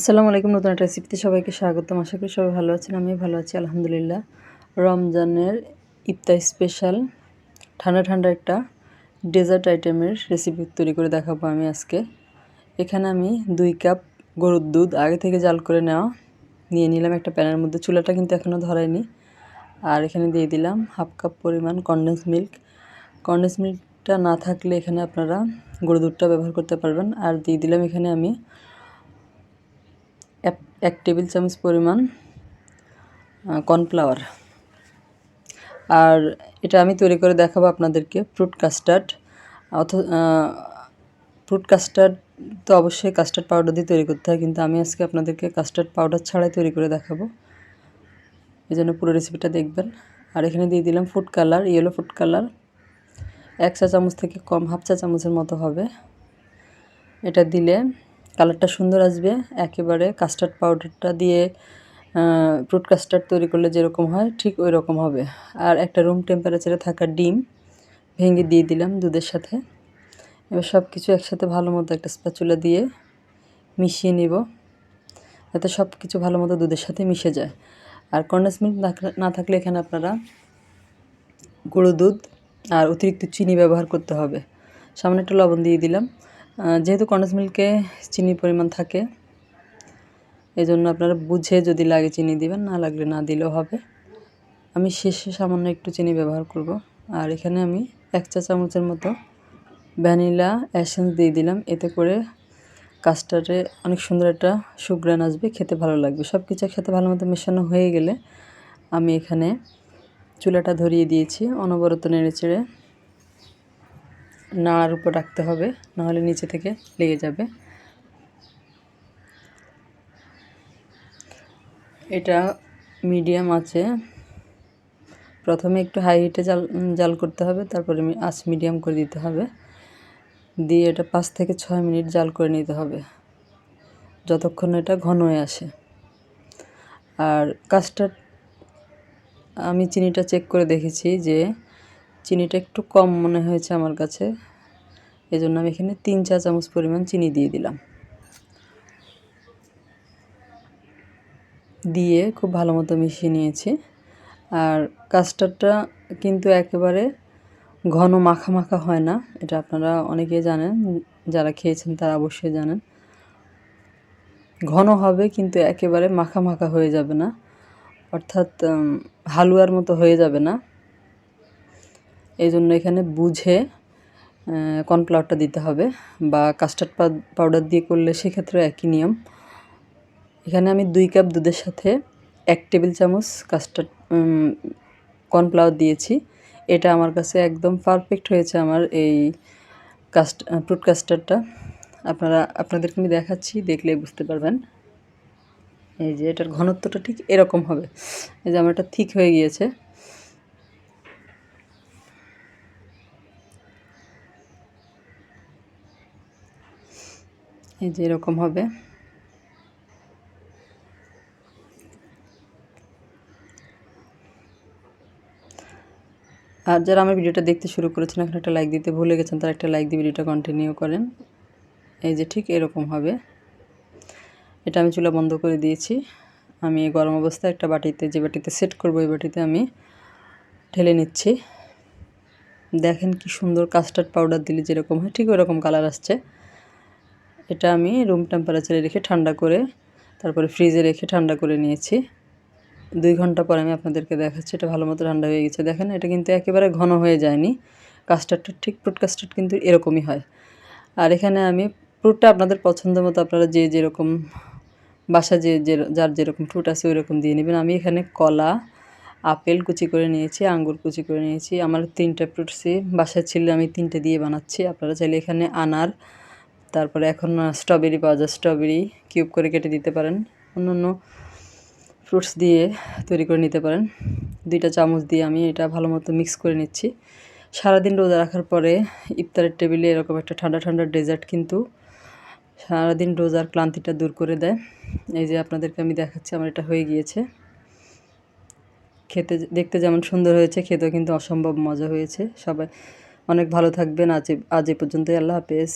আসসালামু আলাইকুম, নতুন একটা রেসিপিতে সবাইকে স্বাগতম। আশা করি সবাই ভালো আছেন, আমিও ভালো আছি, আলহামদুলিল্লাহ। রমজানের ইফতার স্পেশাল ঠান্ডা ঠান্ডা একটা ডেজার্ট আইটেমের রেসিপি তৈরি করে দেখাবো আমি আজকে। এখানে আমি দুই কাপ গরুর দুধ আগে থেকে জাল করে নেওয়া, নিয়ে নিলাম একটা প্যানের মধ্যে। চুলাটা কিন্তু এখনও ধরায়নি। আর এখানে দিয়ে দিলাম হাফ কাপ পরিমাণ কনডেন্স মিল্ক কনডেন্স মিল্কটা না থাকলে এখানে আপনারা গরু দুধটা ব্যবহার করতে পারবেন। আর দিয়ে দিলাম এখানে আমি এক টেবিল চামচ পরিমাণ কর্নফ্লাওয়ার। আর এটা আমি তৈরি করে দেখাবো আপনাদেরকে, ফ্রুট কাস্টার্ড। অথ ফ্রুট কাস্টার্ড তো অবশ্যই কাস্টার্ড পাউডার দিয়ে তৈরি করতে হয়, কিন্তু আমি আজকে আপনাদেরকে কাস্টার্ড পাউডার ছাড়াই তৈরি করে দেখাবো। এই জন্য পুরো রেসিপিটা দেখবেন। আর এখানে দিয়ে দিলাম food colour, yellow food colour. এক চা চামচ থেকে কম, হাফ চা চামচের মতো হবে। এটা দিলে কালারটা সুন্দর আসবে। একেবারে কাস্টার্ড পাউডারটা দিয়ে ফ্রুট কাস্টার্ড তৈরি করলে যেরকম হয়, ঠিক ওই রকম হবে। আর একটা রুম টেম্পারেচারে থাকা ডিম ভেঙে দিয়ে দিলাম দুধের সাথে। এবার সব কিছু একসাথে ভালো মতো একটা স্প্যাচুলা দিয়ে মিশিয়ে নিব, যাতে সব কিছু ভালো মতো দুধের সাথে মিশে যায়। আর কন্ডেন্স মিল্ক না থাকলে এখানে আপনারা গুঁড়ো দুধ আর অতিরিক্ত চিনি ব্যবহার করতে হবে। সামনে একটু লবণ দিয়ে দিলাম। যেহেতু কন্ডেন্স মিল্কে চিনির পরিমাণ থাকে এই জন্য আপনারা বুঝে যদি লাগে চিনি দিবেন, না লাগলে না দিলেও হবে। আমি শেষে সামান্য একটু চিনি ব্যবহার করব। আর এখানে আমি এক চা চামচের মতো ভ্যানিলা অ্যাসেন্স দিয়ে দিলাম। এতে করে কাস্টার্ডে অনেক সুন্দর একটা সুগ্রান আসবে, খেতে ভালো লাগবে। সব কিছু একসাথে ভালো মতো মেশানো হয়ে গেলে আমি এখানে চুলাটা ধরিয়ে দিয়েছি অনবরত নেড়ে চেড়ে। নাড়ার উপর রাখতে হবে, নাহলে নিচে থেকে লেগে যাবে। এটা মিডিয়াম আছে। প্রথমে একটু হাই হিটে জাল জাল করতে হবে, তারপরে আঁচ মিডিয়াম করে দিতে হবে। দিয়ে এটা পাঁচ থেকে ছয় মিনিট জাল করে নিতে হবে, যতক্ষণ এটা ঘন হয়ে আসে। আর কাস্টার্ড আমি চিনিটা চেক করে দেখেছি যে চিনিটা একটু কম মনে হয়েছে আমার কাছে। এই জন্য আমি এখানে তিন চা চামচ পরিমাণ চিনি দিয়ে দিলাম। দিয়ে খুব ভালো মতো মিশিয়ে নিয়েছি। আর কাস্টার্ডটা কিন্তু একেবারে ঘন মাখা মাখা হয় না, এটা আপনারা অনেকেই জানেন, যারা খেয়েছেন তারা অবশ্যই জানেন। ঘন হবে কিন্তু একেবারে মাখা মাখা হয়ে যাবে না, অর্থাৎ হালুয়ার মতো হয়ে যাবে না। এই জন্য এখানে বুঝে কর্নফ্লাওয়ারটা দিতে হবে বা কাস্টার্ড পাউডার দিয়ে করলে সেক্ষেত্রে একই নিয়ম। এখানে আমি দুই কাপ দুধের সাথে এক টেবিল চামচ কাস্টার্ড কর্নফ্লাওয়ার দিয়েছি। এটা আমার কাছে একদম পারফেক্ট হয়েছে আমার এই কাস্ট, ফ্রুট কাস্টার্ডটা। আপনারা, আপনাদেরকে আমি দেখাচ্ছি, দেখলে বুঝতে পারবেন। এই যে এটার ঘনত্বটা ঠিক এরকম হবে। এই যে আমার এটা ঠিক হয়ে গিয়েছে। এই যে এরকম হবে। আর যারা আমার ভিডিওটা দেখতে শুরু করেছেন, এখন একটা লাইক দিতে ভুলে গেছেন, তারা একটা লাইক দিয়ে ভিডিওটা কন্টিনিউ করেন। এই যে ঠিক এরকম হবে। এটা আমি চুলা বন্ধ করে দিয়েছি। আমি গরম অবস্থায় একটা বাটিতে, যে বাটিতে সেট করব এই বাটিতে আমি ঢেলে নিচ্ছি। দেখেন কি সুন্দর কাস্টার্ড পাউডার দিলে যেরকম হয়, ঠিক ওরকম কালার আসছে। এটা আমি রুম টেম্পারেচারে রেখে ঠান্ডা করে, তারপরে ফ্রিজে রেখে ঠান্ডা করে নিয়েছি। দুই ঘণ্টা পরে আমি আপনাদেরকে দেখাচ্ছি, এটা ভালো মতো ঠান্ডা হয়ে গেছে। দেখেন, এটা কিন্তু একেবারে ঘন হয়ে যায়নি। কাস্টার্ডটা ঠিক ফ্রুট কাস্টার্ড কিন্তু এরকমই হয়। আর এখানে আমি ফ্রুটটা আপনাদের পছন্দ মতো আপনারা যে যেরকম বাসা যে যে যার যেরকম ফ্রুট আছে ওই রকম দিয়ে নেবেন। আমি এখানে কলা, আপেল কুচি করে নিয়েছি, আঙ্গুর কুচি করে নিয়েছি। আমার তিনটা ফ্রুটসই বাসায় ছিল আমি তিনটে দিয়ে বানাচ্ছি। আপনারা চাইলে এখানে আনার তারপরে এখন স্ট্রবেরি পাওয়া যায়। স্ট্রবেরি কিউব করে কেটে দিতে পারেন। অন্য অন্য ফ্রুটস দিয়ে তৈরি করে নিতে পারেন। দুইটা চামচ দিয়ে আমি এটা ভালো মতো মিক্স করে নিচ্ছি। সারাদিন রোজা রাখার পরে ইফতারের টেবিলে এরকম একটা ঠান্ডা ঠান্ডা ডেজার্ট কিন্তু সারাদিন রোজার ক্লান্তিটা দূর করে দেয়। এই যে আপনাদেরকে আমি দেখাচ্ছি, আমার এটা হয়ে গিয়েছে। খেতে দেখতে যেমন সুন্দর হয়েছে, খেতেও কিন্তু অসম্ভব মজা হয়েছে। সবাই অনেক ভালো থাকবেন। আজ আজ এ পর্যন্তই। আল্লাহ হাফেজ।